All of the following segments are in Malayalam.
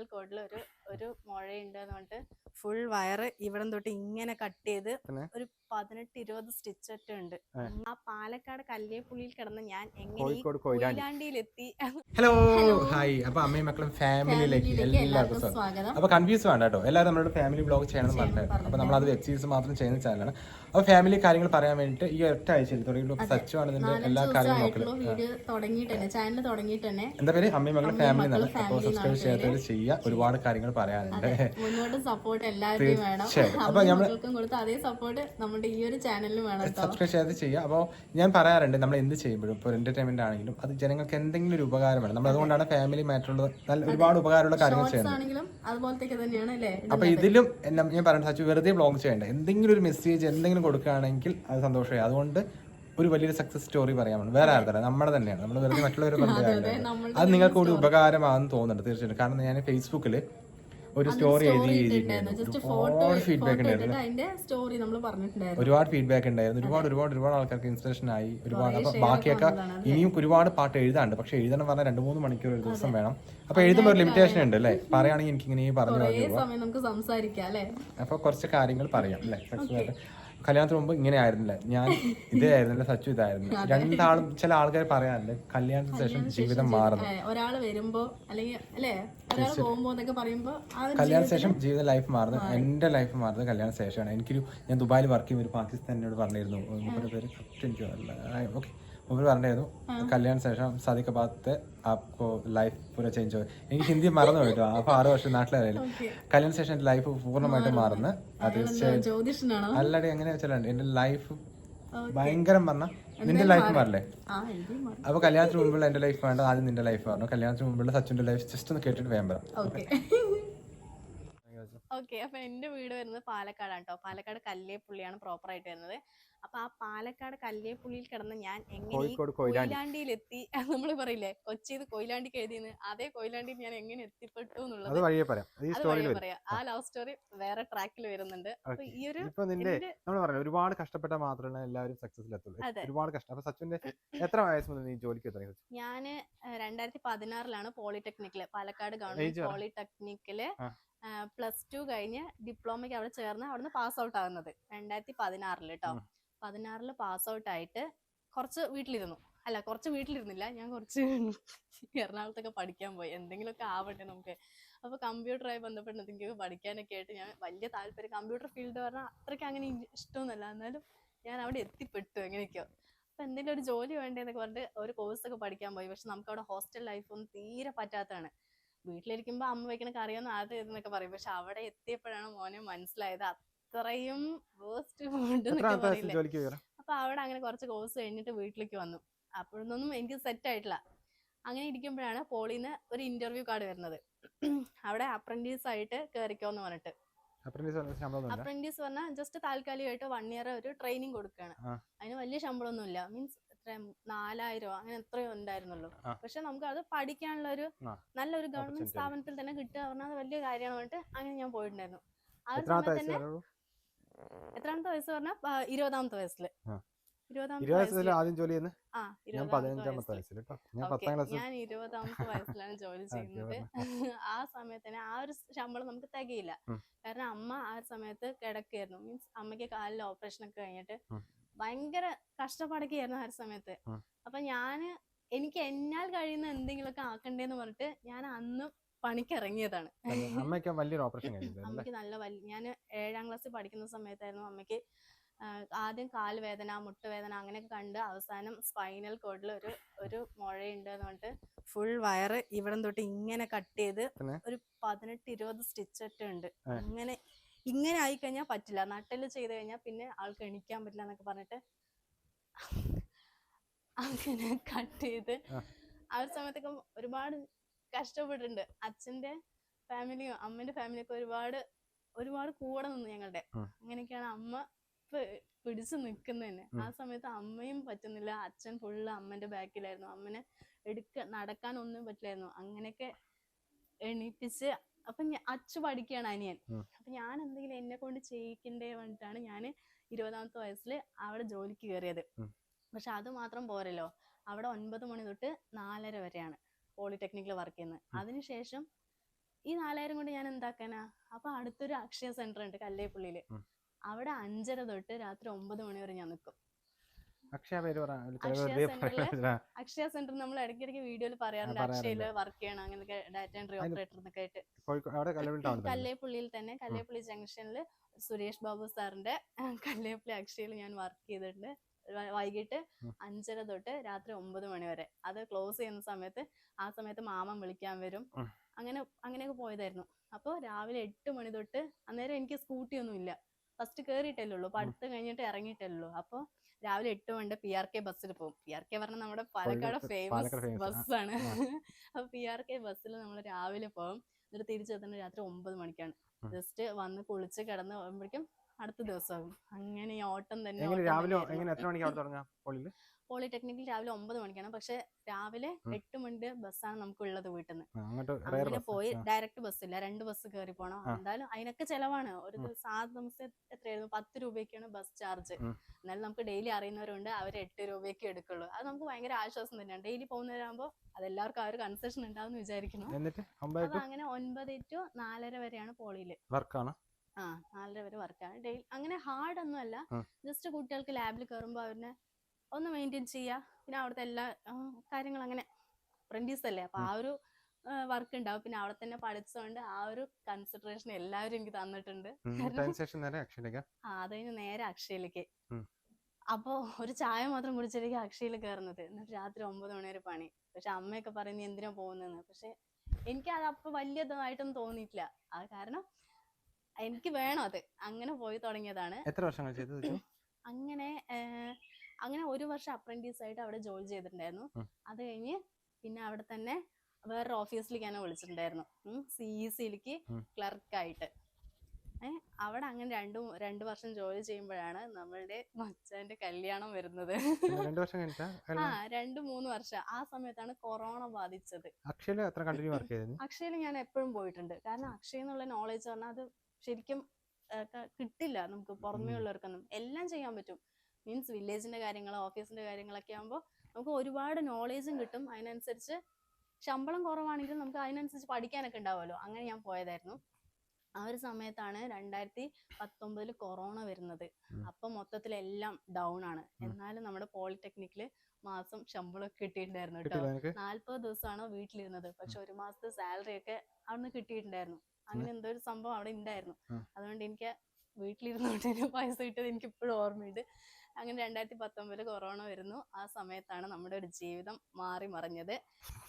സ്പൈനൽ കോഡിൽ ഒരു ഒരു മുഴയുണ്ട് പറഞ്ഞിട്ട് ഫുൾ വയറ് ഇവിടം തൊട്ട് ഇങ്ങനെ കട്ട് ചെയ്ത് ഒരു പതിനെട്ട് ഇരുപത് സ്റ്റിച്ച് ഒറ്റ ഉണ്ട്. ആ പാലക്കാട് കല്ലേപ്പുള്ളിയിൽ കിടന്ന് ഞാൻ എങ്ങനെ കൊയിലാണ്ടിയിലെത്തി. ഹലോ ഹായ് അപ്പൊ അമ്മയും മക്കളും ഫാമിലിയിലേക്ക് എല്ലാവർക്കും സ്വാഗതം. അപ്പൊ കൺഫ്യൂസ് വേണ്ട കേട്ടോ. എല്ലാവരും നമ്മളോട് ഫാമിലി ബ്ലോഗ് ചെയ്യണം പറഞ്ഞിട്ട് അപ്പൊ നമ്മൾ അത് വെബ് സീരീസ് മാത്രം ചെയ്യുന്ന ചാനലാണ് അപ്പൊ ഫാമിലി കാര്യങ്ങൾ പറയാൻ വേണ്ടിട്ട് ഈ ഒറ്റ ആഴ്ചയിൽ തുടങ്ങിയിട്ട് സച്ചു ആണ് ഇതിന്റെ എല്ലാ കാര്യങ്ങളും ചാനൽ തുടങ്ങിയിട്ട് തന്നെ എന്താ പേര്? അമ്മയും മക്കളും ഫാമിലി സബ്സ്ക്രൈബ് ചെയ്യാത്തവർ ചെയ്യുക. ഒരുപാട് കാര്യങ്ങൾ പറയാനുണ്ട്. മുന്നോട്ട് സപ്പോർട്ട് എല്ലാവരുടെയും വേണം. അപ്പൊ കൊടുത്ത അതേ സപ്പോർട്ട് നമ്മുടെ ഈ ഒരു ചാനലിലും വേണം സബ്സ്ക്രൈബ് ചെയ്യാതെ ചെയ്യുക. അപ്പോൾ ഞാൻ പറയാറുണ്ട് നമ്മൾ എന്ത് ചെയ്യുമ്പോഴും ഇപ്പോൾ എന്റർടൈൻമെന്റ് ആണെങ്കിലും അത് ജനങ്ങൾക്ക് എന്തെങ്കിലും ഒരു ഉപകാരം വേണം. നമ്മൾ അതുകൊണ്ടാണ് ഫാമിലി മാറ്റുള്ള നല്ല ഒരുപാട് ഉപകാരമുള്ള കാര്യങ്ങൾ ചെയ്യുന്നത്. അപ്പൊ ഇതിലും ഞാൻ പറയുന്നത് സച്ചു വെറുതെ ബ്ലോഗ് ചെയ്യേണ്ട. എന്തെങ്കിലും ഒരു മെസ്സേജ് എന്തെങ്കിലും കൊടുക്കുകയാണെങ്കിൽ അത് സന്തോഷമായി. അതുകൊണ്ട് ഒരു വലിയൊരു സക്സസ് സ്റ്റോറി പറയാൻ വേറെ ആർക്കല്ല നമ്മുടെ തന്നെയാണ്. നമ്മൾ വെറുതെ മറ്റുള്ളവരെ പറഞ്ഞു അത് നിങ്ങൾക്ക് കൂടി ഉപകാരമാണെന്ന് തോന്നുന്നുണ്ട് തീർച്ചയായിട്ടും. കാരണം ഞാൻ ഫേസ്ബുക്കിൽ ഒരു സ്റ്റോറി എഴുതി എഴുതിയിട്ടുണ്ടായിരുന്നു ഒരുപാട് ഫീഡ്ബാക്ക് ഉണ്ടായിരുന്നു. ഒരുപാട് ഒരുപാട് ഒരുപാട് ആൾക്കാർക്ക് ഇൻസ്പിറേഷൻ ആയി. ഒരുപാട് അപ്പൊ ബാക്കിയൊക്കെ ഇനിയും ഒരുപാട് പാട്ട് എഴുതാണ്ട് പക്ഷെ എഴുതണം പറഞ്ഞാൽ രണ്ട് മൂന്ന് മണിക്കൂർ ഒരു ദിവസം വേണം. അപ്പൊ എഴുതുമ്പോൾ ഒരു ലിമിറ്റേഷൻ ഉണ്ട് അല്ലേ? പറയുകയാണെങ്കിൽ എനിക്ക് ഇങ്ങനെ പറഞ്ഞു അല്ലേ? അപ്പൊ കുറച്ച് കാര്യങ്ങൾ പറയാം അല്ലേ? കല്യാണത്തിന് മുമ്പ് ഇങ്ങനെ ആയിരുന്നില്ല. ഞാൻ ഇതേ ആയിരുന്നില്ല സച്ചു ഇതായിരുന്നു. രണ്ടാളും ചില ആൾക്കാർ പറയാറുണ്ട് കല്യാണത്തിന് ശേഷം ജീവിതം മാറുന്നു. ഒരാൾ വരുമ്പോ അല്ലെങ്കിൽ അല്ലേ? ഒരാൾ പോകുമ്പോ എന്നൊക്കെ പറയുമ്പോ കല്യാണത്തിന് ശേഷം ജീവിത ലൈഫ് മാറുന്നത് എന്റെ ലൈഫ് മാറുന്നത് കല്യാണ ശേഷമാണ്. എനിക്കൊരു ഞാൻ ദുബായിൽ വർക്ക് ചെയ്യുന്ന ഒരു പാകിസ്ഥാനിനോട് പറഞ്ഞിരുന്നു. പേര് എനിക്ക് ഓക്കെ മുമ്പ് പറഞ്ഞായിരുന്നു കല്യാൺ ശേഷം സാദിഖ് ബാത്ത് ആപ്കോ ലൈഫ് പൂര ചേഞ്ച് ആയി. എനിക്ക് ഹിന്ദി മറന്നു പോയിട്ടു. അപ്പൊ ആറ് വർഷം നാട്ടിലായാലും. കല്യാണ ശേഷം എന്റെ ലൈഫ് പൂർണമായിട്ട് മാറുന്ന. അല്ലാതെ തീർച്ചയായും എങ്ങനെ വെച്ചാലാണ് എന്റെ ലൈഫ് ഭയങ്കരം പറഞ്ഞ നിന്റെ ലൈഫ് മാറില്ലേ? അപ്പൊ കല്യാണത്തിന് മുമ്പുള്ള എന്റെ ലൈഫ് വേണ്ട ആദ്യം നിന്റെ ലൈഫ് പറഞ്ഞു കല്യാണത്തിന് മുമ്പുള്ള സച്ചിന്റെ ലൈഫ് ജസ്റ്റ് ഒന്ന് കേട്ടിട്ട് ഓക്കെ. ഓക്കെ അപ്പൊ എന്റെ വീട് വരുന്നത് പാലക്കാടാണ് കേട്ടോ പാലക്കാട് കല്ലേപ്പുള്ളിയാണ് പ്രോപ്പർ ആയിട്ട് വരുന്നത്. അപ്പൊ ആ പാലക്കാട് കല്ലേപ്പുള്ളിയിൽ കിടന്ന് ഞാൻ എങ്ങനെ കൊയിലാണ്ടിയിൽ എത്തി നമ്മൾ പറയില്ലേ? കൊച്ചിന്ന് കൊയിലാണ്ടി എഴുതിയെന്ന്. അതേ കൊയിലാണ്ടിയിൽ ഞാൻ എങ്ങനെ എത്തിപ്പെട്ടു എന്നുള്ളത്. അത് വഴിയെ പറയാം. ആ ലവ് സ്റ്റോറി വേറെ ട്രാക്കിൽ വരുന്നുണ്ട്. അപ്പൊ ഈ ഒരു നിന്റെ നമ്മൾ പറഞ്ഞു ഒരുപാട് കഷ്ടപ്പെട്ട മാത്രമേ എല്ലാവരും സക്സസിൽ എത്തുള്ളൂ. ഒരുപാട് കഷ്ടം. അപ്പൊ സച്ചിന്റെ എത്ര വയസ്സ് മുതൽ നീ ജോലിക്ക് തുടങ്ങി ഞാൻ രണ്ടായിരത്തി പതിനാറിലാണ് പോളിടെക്നിക്കിൽ പാലക്കാട് ഗവൺമെന്റ് പോളിടെക്നിക്കിൽ പ്ലസ് ടു കഴിഞ്ഞ് ഡിപ്ലോമയ്ക്ക് അവിടെ ചേർന്ന് അവിടുന്ന് പാസ് ഔട്ട് ആകുന്നത് രണ്ടായിരത്തി പതിനാറിൽ കേട്ടോ ഉം. പതിനാറിൽ പാസ് ഔട്ട് ആയിട്ട് കുറച്ച് വീട്ടിലിരുന്നു. അല്ല കുറച്ച് വീട്ടിലിരുന്നില്ല. ഞാൻ കുറച്ച് എറണാകുളത്തൊക്കെ പഠിക്കാൻ പോയി. എന്തെങ്കിലുമൊക്കെ ആവട്ടെ നമുക്ക്. അപ്പൊ കമ്പ്യൂട്ടറായി ബന്ധപ്പെട്ട് എന്തെങ്കിലും പഠിക്കാനൊക്കെ ആയിട്ട് ഞാൻ വലിയ താല്പര്യം കമ്പ്യൂട്ടർ ഫീൽഡ് പറഞ്ഞാൽ അത്രയ്ക്ക് അങ്ങനെ ഇഷ്ടമൊന്നുമല്ല. എന്നാലും ഞാൻ അവിടെ എത്തിപ്പെട്ടു എങ്ങനെയൊക്കെയോ. അപ്പൊ എന്തെങ്കിലും ഒരു ജോലി വേണ്ടതെന്നൊക്കെ പറഞ്ഞിട്ട് ഒരു കോഴ്സ് ഒക്കെ പഠിക്കാൻ പോയി. പക്ഷെ നമുക്ക് അവിടെ ഹോസ്റ്റൽ ലൈഫ് ഒന്നും തീരെ പറ്റാത്തതാണ്. വീട്ടിലിരിക്കുമ്പോ അമ്മ വയ്ക്കണ കറിയൊന്നും ആദ്യം ഇതെന്നൊക്കെ പറയും. പക്ഷെ അവിടെ എത്തിയപ്പോഴാണ് മോനെ മനസ്സിലായത്. അത്രയും വേസ്റ്റ് ഫുഡ് അപ്പൊ അവിടെ അങ്ങനെ കുറച്ച് കോഴ്സ് കഴിഞ്ഞിട്ട് വീട്ടിലേക്ക് വന്നു. അപ്പോഴൊന്നും എനിക്ക് സെറ്റ് ആയിട്ടില്ല. അങ്ങനെ ഇരിക്കുമ്പോഴാണ് പോളിന്ന് ഒരു ഇന്റർവ്യൂ കാർഡ് വരുന്നത്. അവിടെ അപ്രന്റീസ് ആയിട്ട് കയറിക്കോന്ന് പറഞ്ഞിട്ട്. അപ്രന്റീസ് പറഞ്ഞാൽ ജസ്റ്റ് താൽക്കാലികമായിട്ട് വൺ ഇയർ ഒരു ട്രെയിനിങ് കൊടുക്കുകയാണ്. അതിന് വലിയ ശമ്പളമൊന്നുമില്ല. മീൻസ് എത്ര നാലായിരോ അങ്ങനെ എത്രയോ ഉണ്ടായിരുന്നുള്ളൂ. പക്ഷെ നമുക്ക് അത് പഠിക്കാനുള്ള ഒരു. നല്ലൊരു ഗവൺമെന്റ് സ്ഥാപനത്തിൽ തന്നെ കിട്ടുക പറഞ്ഞാൽ അത് വലിയ കാര്യമാണ് പറഞ്ഞിട്ട് അങ്ങനെ ഞാൻ പോയിട്ടുണ്ടായിരുന്നു. ആ സമയത്ത് തന്നെ? എത്രാമത്തെ വയസ്സ് പറഞ്ഞ? ഇരുപതാമത്തെ വയസ്സിൽ. ഇരുപതാമത്തെ ഇരുപത് വയസ്സിൽ ആദ്യം ജോലി ചെയ്യുന്നത് ഞാൻ പതിനഞ്ചാമത്തെ വയസ്സിൽ ഞാൻ പത്താം ക്ലാസ് ഞാൻ ഇരുപതാമത്തെ വയസ്സിലാണ് ജോലി ചെയ്യുന്നത്. ആ സമയത്ത് തന്നെ ആ ഒരു ശമ്പളം നമുക്ക് തികയില്ല. കാരണം അമ്മ ആ സമയത്ത് കിടക്കായിരുന്നു മീൻസ് അമ്മയ്ക്ക് കാലിൽ ഓപ്പറേഷൻ ഒക്കെ കഴിഞ്ഞിട്ട്. ഭയങ്കര കഷ്ടപ്പാടൊക്കെയായിരുന്നു ആ ഒരു സമയത്ത്. അപ്പൊ ഞാൻ എനിക്ക് എന്നാൽ കഴിയുന്ന എന്തെങ്കിലുമൊക്കെ ആക്കണ്ടേന്ന് പറഞ്ഞിട്ട് ഞാൻ അന്ന് പണിക്ക് ഇറങ്ങിയതാണ് അമ്മയ്ക്ക് വലിയൊരു ഓപ്പറേഷൻ അമ്മയ്ക്ക് നല്ല വലിയ ഞാൻ ഏഴാം ക്ലാസ്സിൽ പഠിക്കുന്ന സമയത്തായിരുന്നു അമ്മയ്ക്ക് ആദ്യം കാൽവേദന മുട്ടുവേദന അങ്ങനെയൊക്കെ കണ്ട് അവസാനം സ്പൈനൽ കോഡിൽ ഒരു ഒരു മുഴയുണ്ട് എന്ന് പറഞ്ഞിട്ട് ഫുൾ വയറ് ഇവിടം തൊട്ട് ഇങ്ങനെ കട്ട് ചെയ്ത് ഒരു പതിനെട്ട് ഇരുപത് സ്റ്റിച്ച് ഒറ്റ ഉണ്ട്. അങ്ങനെ ഇങ്ങനെ ആയി കഴിഞ്ഞാൽ പറ്റില്ല. നട്ടൽ ചെയ്ത് കഴിഞ്ഞാൽ പിന്നെ ആൾക്ക് എണീക്കാൻ പറ്റില്ല എന്നൊക്കെ പറഞ്ഞിട്ട് അങ്ങനെ കട്ട് ചെയ്ത്. ആ ഒരു സമയത്തൊക്കെ ഒരുപാട് കഷ്ടപ്പെട്ടിട്ടുണ്ട്. അച്ഛന്റെ ഫാമിലിയും അമ്മന്റെ ഫാമിലിയൊക്കെ ഒരുപാട് ഒരുപാട് കൂടെ നിന്നു ഞങ്ങളുടെ. അങ്ങനെയൊക്കെയാണ് അമ്മ പിടിച്ചു നിൽക്കുന്നതന്നെ ആ സമയത്ത് അമ്മയും പറ്റുന്നില്ല. അച്ഛൻ ഫുള്ള് അമ്മന്റെ ബാക്കിലായിരുന്നു. അമ്മനെ എടുക്ക നടക്കാൻ ഒന്നും പറ്റില്ലായിരുന്നു. അങ്ങനെയൊക്കെ എണീപ്പിച്ച് അപ്പൊ അച്ഛ പഠിക്കുകയാണ് അനിയൻ. അപ്പൊ ഞാൻ എന്തെങ്കിലും എന്നെ കൊണ്ട് ചെയ്യിക്കണ്ടേ പറഞ്ഞിട്ടാണ് ഞാൻ ഇരുപതാമത്തെ വയസ്സിൽ അവിടെ ജോലിക്ക് കയറിയത്. പക്ഷെ അത് മാത്രം പോരല്ലോ. അവിടെ ഒൻപത് മണി തൊട്ട് നാലര വരെയാണ്. പോളിടെക്നിക്കിൽ വർക്ക് ചെയ്യുന്നത് അതിനുശേഷം ഈ നാലായിരം കൊണ്ട് ഞാൻ എന്താക്കാനാ? അപ്പൊ അടുത്തൊരു അക്ഷയ സെന്റർ ഉണ്ട് കല്ലേപ്പുള്ളിയിൽ. അവിടെ അഞ്ചര തൊട്ട് രാത്രി ഒമ്പത് മണി വരെ ഞാൻ നിൽക്കും അക്ഷയ അക്ഷയ സെന്റർ നമ്മൾ ഇടയ്ക്കിടയ്ക്ക് വീഡിയോയിൽ പറയാറുണ്ട് അക്ഷയയിൽ അക്ഷയയിൽ വർക്ക് ചെയ്യണം അങ്ങനെയൊക്കെ ഡാറ്റ എൻട്രി ഓപ്പറേറ്റർ എന്നൊക്കെ ആയിട്ട്. കല്ലേപ്പുള്ളിയിൽ തന്നെ കല്ലേപ്പുള്ളി ജംഗ്ഷനിൽ സുരേഷ് ബാബു സാറിന്റെ കല്ലേപ്പുള്ളി അക്ഷയയിൽ ഞാൻ വർക്ക് ചെയ്തിട്ടുണ്ട്. വൈകിട്ട് അഞ്ചര തൊട്ട് രാത്രി ഒമ്പത് മണി വരെ. അത് ക്ലോസ് ചെയ്യുന്ന സമയത്ത് ആ സമയത്ത് മാമൻ വിളിക്കാൻ വരും. അങ്ങനെ അങ്ങനെയൊക്കെ പോയതായിരുന്നു. അപ്പോൾ രാവിലെ എട്ട് മണി തൊട്ട് അന്നേരം എനിക്ക് സ്കൂട്ടി ഒന്നും ഇല്ല. ഫസ്റ്റ് കയറിയിട്ടല്ലേ ഉള്ളൂ. പഠിത്തം കഴിഞ്ഞിട്ട് ഇറങ്ങിയിട്ടല്ലേ ഉള്ളൂ. അപ്പോൾ രാവിലെ എട്ട് മണിന്റെ പി ആർ കെ ബസ്സിൽ പോകും. പി ആർ കെ പറഞ്ഞാൽ നമ്മുടെ പാലക്കാട് ഫേമസ്. ബസ്സാണ് അപ്പൊ പി ആർ കെ ബസ്സിൽ നമ്മൾ രാവിലെ പോകും. എന്നിട്ട് തിരിച്ചെത്തുന്നത് രാത്രി ഒമ്പത് മണിക്കാണ്. ജസ്റ്റ് വന്ന് കുളിച്ച് കിടന്ന് പോകുമ്പോഴേക്കും അടുത്ത ദിവസം. അങ്ങനെ ഈ ഓട്ടം തന്നെ എങ്ങനെ രാവിലെ എങ്ങനെ എത്ര മണിക്ക് അവിടെ തുടങ്ങാം പോളിൽ പോളിടെക്നിക്കിൽ രാവിലെ ഒമ്പത് മണിക്കാണ്. പക്ഷെ രാവിലെ. എട്ട് മണിന്റെ ബസ്സാണ് നമുക്ക് ഉള്ളത് വീട്ടിൽ നിന്ന് അങ്ങനെ പോയി ഡയറക്റ്റ് ബസ് ഇല്ല. രണ്ട് ബസ് കയറി പോണം. എന്തായാലും അതിനൊക്കെ ചെലവാണ്. ഒരു. ദിവസം എത്രയായിരുന്നു? പത്ത് രൂപയ്ക്കാണ് ബസ് ചാർജ്. എന്നാലും നമുക്ക് ഡെയിലി അറിയുന്നവരുണ്ട്. അവർ എട്ട് രൂപയ്ക്ക് എടുക്കുള്ളൂ. അത് നമുക്ക് ഭയങ്കര ആശ്വാസം തന്നെയാണ്. ഡെയിലി പോകുന്നവരാകുമ്പോൾ അതെല്ലാവർക്കും ആ ഒരു കൺസെഷൻ ഉണ്ടാവും വിചാരിക്കുന്നു. അങ്ങനെ ഒൻപത് ടു നാലര വരെയാണ് പോളിയിൽ. വർക്കാണ് ആ നാലര വരെ വർക്കാണ് ഡെയിലി അങ്ങനെ ഹാർഡ് ഒന്നും അല്ല ജസ്റ്റ് കുട്ടികൾക്ക് ലാബിൽ കയറുമ്പോൾ അവരിനെ ഒന്ന് മെയിന്റെയിൻ ചെയ്യുക പിന്നെ അവിടുത്തെ എല്ലാ കാര്യങ്ങളും അങ്ങനെ അപ്രന്റീസ് അല്ലേ? അപ്പൊ ആ ഒരു വർക്ക് ഉണ്ടാവും. പിന്നെ അവിടെ തന്നെ പഠിച്ചതുകൊണ്ട് ആ ഒരു കൺസിഡറേഷൻ എല്ലാവരും എനിക്ക് തന്നിട്ടുണ്ട്. അക്ഷയിലേക്ക് ആ അത് കഴിഞ്ഞ് നേരെ അക്ഷയയിലേക്ക് ഉം. അപ്പോ ഒരു ചായ മാത്രം കുടിച്ചിരിക്കും അക്ഷയിൽ കയറുന്നത് എന്നിട്ട് രാത്രി ഒമ്പത് മണി വരെ പണി. പക്ഷെ അമ്മയൊക്കെ പറയുന്നത് എന്തിനാ പോകുന്നതെന്ന്. പക്ഷെ എനിക്ക് അത് അപ്പൊ വലിയ ഇതായിട്ടൊന്നും തോന്നിയിട്ടില്ല. അത് കാരണം എനിക്ക് വേണം അത്. അങ്ങനെ പോയി തുടങ്ങിയതാണ്. എത്ര വർഷങ്ങൾ ചെയ്തു അങ്ങനെ അങ്ങനെ ഒരു വർഷം അപ്രന്റീസ് ആയിട്ട് അവിടെ ജോലി ചെയ്തിട്ടുണ്ടായിരുന്നു. അത് കഴിഞ്ഞ് പിന്നെ അവിടെ തന്നെ വേറൊരു ഓഫീസിലേക്ക് എന്നെ വിളിച്ചിട്ടുണ്ടായിരുന്നു. സി ഇ സിയിലേക്ക് ഉം. ക്ലർക്കായിട്ട് അവിടെ അങ്ങനെ രണ്ടു രണ്ടു വർഷം ജോലി ചെയ്യുമ്പോഴാണ് നമ്മളുടെ മച്ചാന്റെ കല്യാണം വരുന്നത്. രണ്ടു വർഷം കഴിഞ്ഞാ ആ രണ്ട് മൂന്ന് വർഷം. ആ സമയത്താണ് കൊറോണ ബാധിച്ചത്. അക്ഷയിൽ എത്ര കണ്ടിന്യൂ വർക്ക് ചെയ്തത് അക്ഷയയിൽ ഞാൻ എപ്പോഴും പോയിട്ടുണ്ട്. കാരണം അക്ഷയ എന്നുള്ള നോളേജ് പറഞ്ഞാൽ അത് ശരിക്കും കിട്ടില്ല. നമുക്ക് പുറമേ. ഉള്ളവർക്കൊന്നും. എല്ലാം ചെയ്യാൻ പറ്റും. മീൻസ് വില്ലേജിന്റെ കാര്യങ്ങൾ ഓഫീസിന്റെ കാര്യങ്ങളൊക്കെ ആകുമ്പോൾ നമുക്ക് ഒരുപാട് നോളേജും കിട്ടും. അതിനനുസരിച്ച് ശമ്പളം കുറവാണെങ്കിലും നമുക്ക് അതിനനുസരിച്ച് പഠിക്കാനൊക്കെ ഉണ്ടാവുമല്ലോ. അങ്ങനെ ഞാൻ പോയതായിരുന്നു. ആ ഒരു സമയത്താണ് രണ്ടായിരത്തി പത്തൊമ്പതിൽ കൊറോണ വരുന്നത്. അപ്പൊ മൊത്തത്തിൽ എല്ലാം ഡൗൺ ആണ്. എന്നാലും നമ്മുടെ പോളിടെക്നിക്കിൽ മാസം ശമ്പളം കിട്ടിയിട്ടുണ്ടായിരുന്നു കേട്ടോ. നാല്പത് ദിവസമാണ് വീട്ടിലിരുന്നത്. പക്ഷെ ഒരു മാസത്തെ സാലറി ഒക്കെ അവിടുന്ന് കിട്ടിയിട്ടുണ്ടായിരുന്നു. അങ്ങനെ എന്തോ ഒരു സംഭവം അവിടെ ഉണ്ടായിരുന്നു അതുകൊണ്ട് എനിക്ക് വീട്ടിലിരുന്നോണ്ട് തന്നെ പൈസ കിട്ടിയത് എനിക്ക് ഇപ്പോഴും ഓർമ്മയുണ്ട്. അങ്ങനെ രണ്ടായിരത്തി പത്തൊമ്പതിൽ കൊറോണ വരുന്നു. ആ സമയത്താണ് നമ്മുടെ ഒരു ജീവിതം മാറി മറിഞ്ഞത്.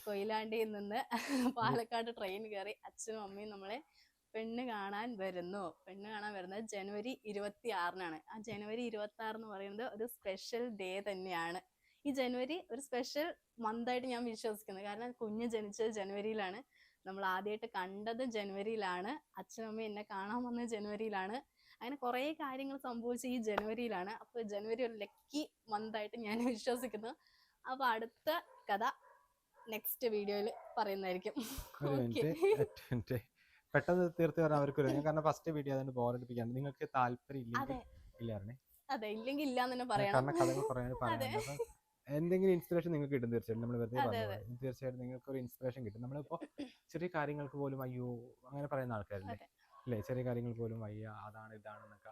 കൊയിലാണ്ടിയിൽ നിന്ന് പാലക്കാട് ട്രെയിൻ കയറി അച്ഛനും അമ്മയും നമ്മളെ പെണ്ണ് കാണാൻ വരുന്നു. പെണ്ണ് കാണാൻ വരുന്നത് ജനുവരി ഇരുപത്തി ആറിനാണ് ആ ജനുവരി ഇരുപത്തി ആറ് എന്ന് പറയുന്നത് ഒരു സ്പെഷ്യൽ ഡേ തന്നെയാണ്. ഈ ജനുവരി ഒരു സ്പെഷ്യൽ മന്തായിട്ട് ഞാൻ വിശ്വസിക്കുന്നത് കാരണം കുഞ്ഞ് ജനിച്ചത് ജനുവരിയിലാണ്. നമ്മൾ ആദ്യമായിട്ട് കണ്ടത് ജനുവരിയിലാണ്. അച്ഛനും അമ്മയും എന്നെ കാണാൻ വന്നത് ജനുവരിയിലാണ്. അങ്ങനെ കുറേ കാര്യങ്ങൾ സംഭവിച്ച ഈ ജനുവരിയിലാണ്. അപ്പോൾ ജനുവരി ഒരു ലക്കി മന്തായിട്ട് ഞാൻ വിശ്വസിക്കുന്നു. അപ്പോൾ അടുത്ത കഥ നെക്സ്റ്റ് വീഡിയോയിൽ പറയുന്നതായിരിക്കും. ഒരു പെട്ടെന്ന് തീർത്ത് പറഞ്ഞാൽ അവർക്ക് ഞാൻ കാരണം ഫസ്റ്റ് വീഡിയോ അതുകൊണ്ട് ബോറടിപ്പിക്കാണ്ട് നിങ്ങൾക്ക് താല്പര്യം ഇല്ലെങ്കിൽ ഇല്ലായിരുന്നേ അതെ ഇല്ലെങ്കിൽ ഇല്ലാന്ന് തന്നെ പറയാം കാരണം കഥകൾ കുറേ പറയാനുണ്ട്. എന്തെങ്കിലും ഇൻസ്പിറേഷൻ നിങ്ങൾക്ക് കിട്ടും തീർച്ചയായിട്ടും. നമ്മൾ വെറുതെ പറഞ്ഞു തീർച്ചയായിട്ടും നിങ്ങൾക്ക് ഒരു ഇൻസ്പിറേഷൻ കിട്ടും. നമ്മളിപ്പോ ചെറിയ കാര്യങ്ങൾക്ക് പോലും അയ്യോ അങ്ങനെ പറയുന്ന ആൾക്കാരില്ലേ. അല്ലേ? ചെറിയ കാര്യങ്ങൾ പോലും വയ്യ അതാണ് ഇതാണ് എന്നൊക്കെ.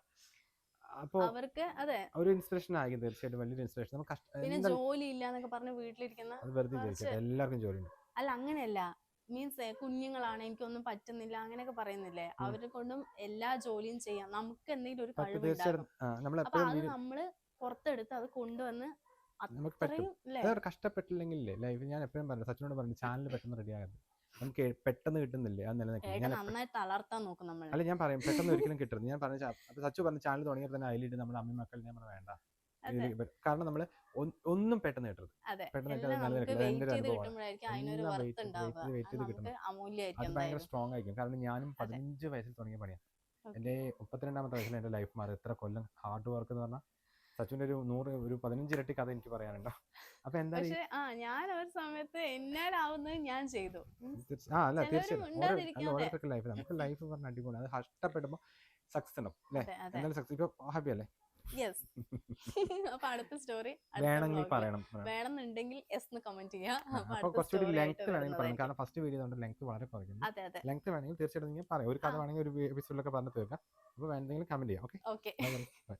അപ്പോ അവർക്ക് അതെ. ഒരു ഇൻസ്പിറേഷൻ ആയിരിക്കും തീർച്ചയായിട്ടും. വലിയൊരു ഇൻസ്പിറേഷൻ നമുക്ക് ജോലി ഇല്ല എന്നൊക്കെ പറഞ്ഞ് വീട്ടിലിരിക്കുന്ന അത് വെറുതെ കുറച്ച് വിചാരിക്കട്ടെ എല്ലാവർക്കും അല്ല അങ്ങനെയല്ല. മീൻസ് കുഞ്ഞുങ്ങളാണ് എനിക്കൊന്നും പറ്റുന്നില്ല അങ്ങനെയൊക്കെ പറയുന്നില്ലേ? അവരെ കൊണ്ടും എല്ലാ ജോലിയും ചെയ്യാം. നമുക്ക് എന്തെങ്കിലും ഒരു കഴിവുണ്ടാകും അപ്പൊ അത് നമ്മൾ പുറത്തെടുത്ത് അത് കൊണ്ടുവന്ന് നമുക്ക് പറ്റും. അത്രയും അല്ലേ കഷ്ടപ്പെട്ടില്ലെങ്കിൽ ലൈഫ് ഞാൻ എപ്പോഴും പറഞ്ഞു സച്ചിനോട് പറഞ്ഞു ചാനൽ പെട്ടെന്ന് റെഡി ആകരുത്. നമുക്ക് പെട്ടെന്ന് കിട്ടുന്നില്ലേ അത് നിലനിൽക്കും ഏട്ടൻ ഞാൻ നോക്കും നമ്മൾ അല്ല ഞാൻ പറയും പെട്ടെന്ന് ഒരിക്കലും കിട്ടരുത്. ഞാൻ പറഞ്ഞു സച്ചു പറഞ്ഞ ചാനൽ തുടങ്ങിയപ്പോൾ തന്നെ അതിലിട്ട് നമ്മുടെ അമ്മയും മക്കൾ ഞാൻ പറഞ്ഞു വേണ്ട. കാരണം നമ്മൾ ഒന്നും പെട്ടെന്ന് കിട്ടരുത്. പെട്ടെന്ന് കിട്ടുമ്പോഴായിരിക്കും അത് ഭയങ്കര സ്ട്രോങ് ആയിരിക്കും. കാരണം ഞാനും പതിനഞ്ച് വയസ്സിൽ തുടങ്ങിയ പണിയാണ് എന്റെ എന്റെ മുപ്പത്തിരണ്ടാമത്തെ വയസ്സിൽ എന്റെ ലൈഫ് മാറി. എത്ര കൊല്ലം ഹാർഡ് വർക്ക് എന്ന് പറഞ്ഞാൽ സച്ചിന്റെ ഒരു നൂറ് ഒരു പതിനഞ്ച് ഇരട്ടി കഥ എനിക്ക് പറയാനുണ്ടോ? അപ്പൊ എന്തായാലും ആ ഞാൻ ഒരു സമയത്ത് എന്നാലാവുന്നത് ഞാൻ ചെയ്തു. ആ അല്ല തീർച്ചയായും. ഓരോരുത്തർക്ക് ലൈഫ് നമുക്ക് ലൈഫ് പറഞ്ഞ അടിപൊളി. അത് കഷ്ടപ്പെടുമ്പോൾ സക്സസ് ഉണ്ടാവും. അല്ലേ? എന്തായാലും സക്സസ് ഇപ്പൊ ഹാപ്പി അല്ലേ? യെസ് അപ്പൊ അടുത്ത സ്റ്റോറി വേണമെങ്കിൽ പറയണം. വേണമെന്നുണ്ടെങ്കിൽ എസ് എന്ന് കമന്റ് ചെയ്യാം. അപ്പൊ അപ്പൊ ഫസ്റ്റ് വീഡിയോ ലെങ്ത് വളരെ കുറയ്ക്കുന്നു ലെങ്ത് വേണമെങ്കിൽ തീർച്ചയായിട്ടും പറയാം. ഒരു കഥ വേണമെങ്കിൽ ഒരു എപ്പിസോഡിലൊക്കെ പറഞ്ഞു തീർക്കാം. അപ്പോൾ വേണമെങ്കിൽ കമന്റ് ചെയ്യാം. ഓക്കെ